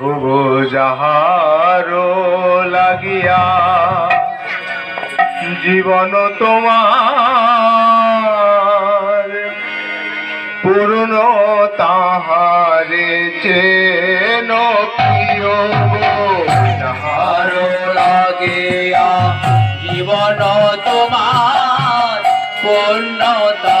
ওগো যাহারো লাগিয়া জীবন তোমার পূর্ণ তাহারে চেন প্রিয় লাগিয়া জীবন তোমার পূর্ণতা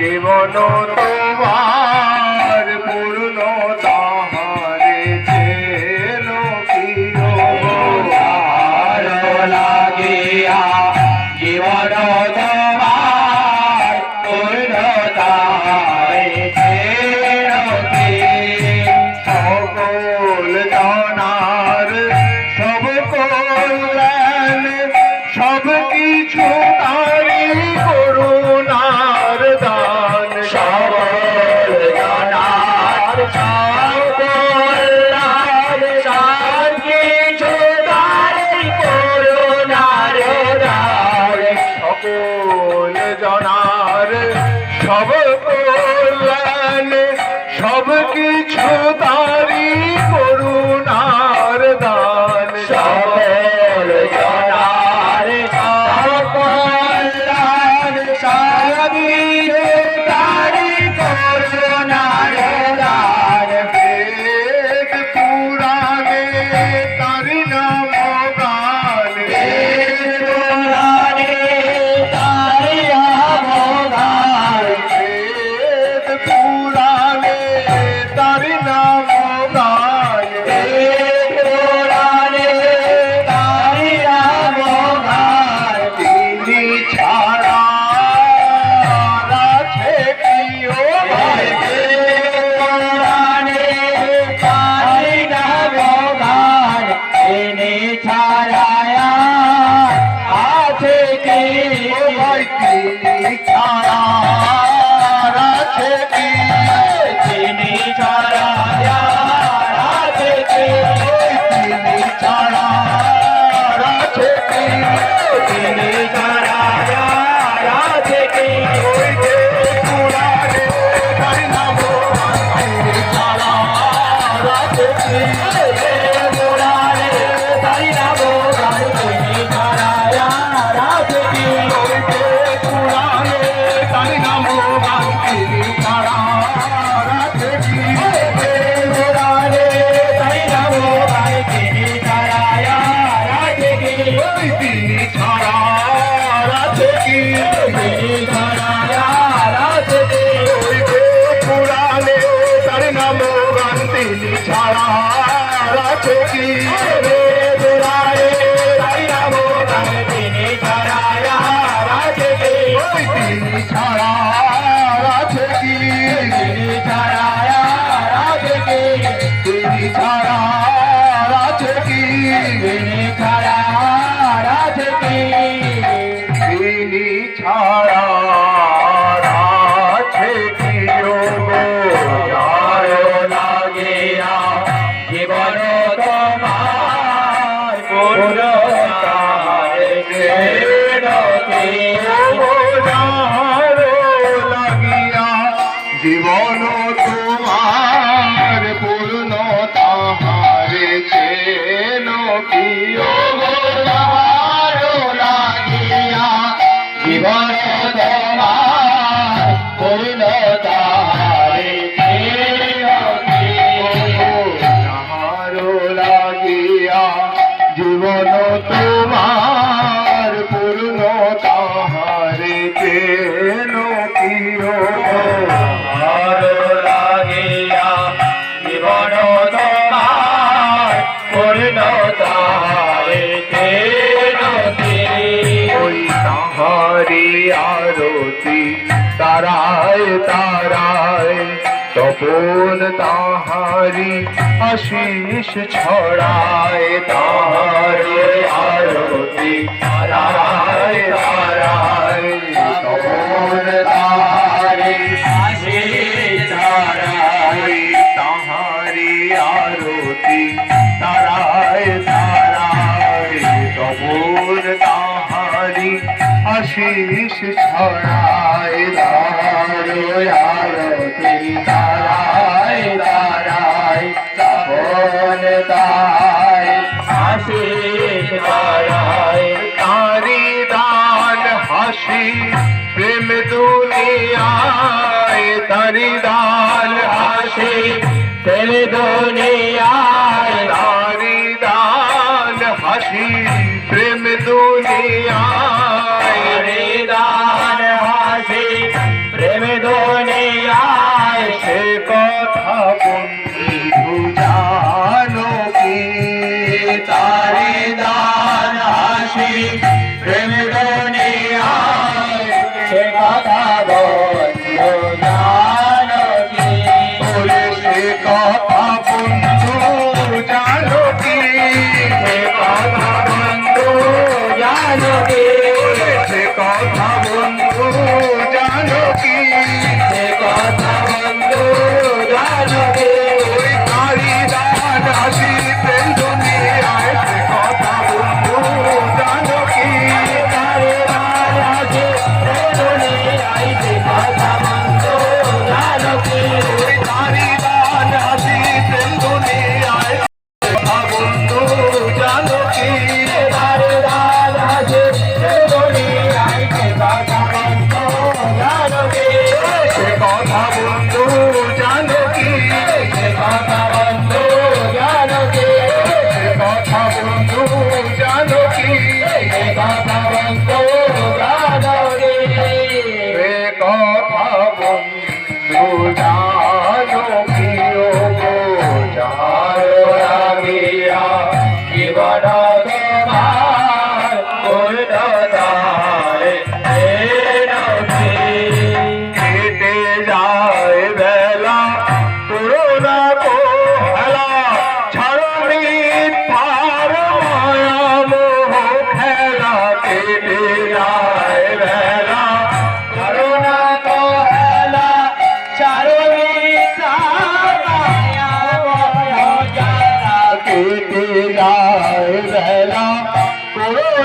জীবন তো cover up. महाराज की জীবন তোমার পরিণতা डोल ताहारी आशीष छोड़ाए ताहारी आरती ताराए তাই আশিস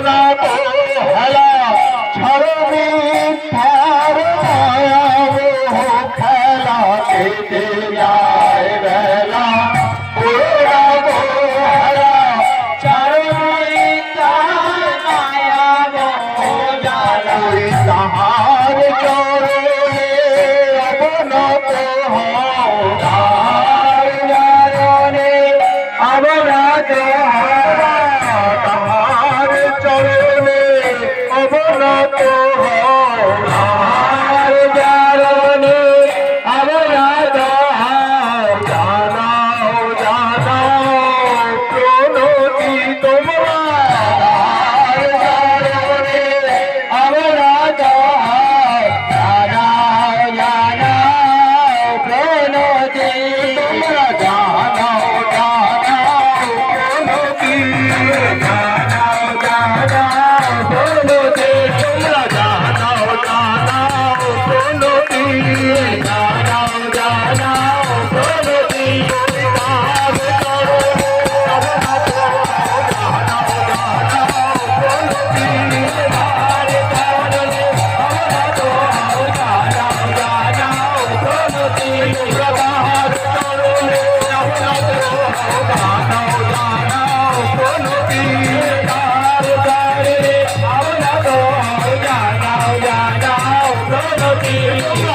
না Thank you.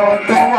জীবন তোমার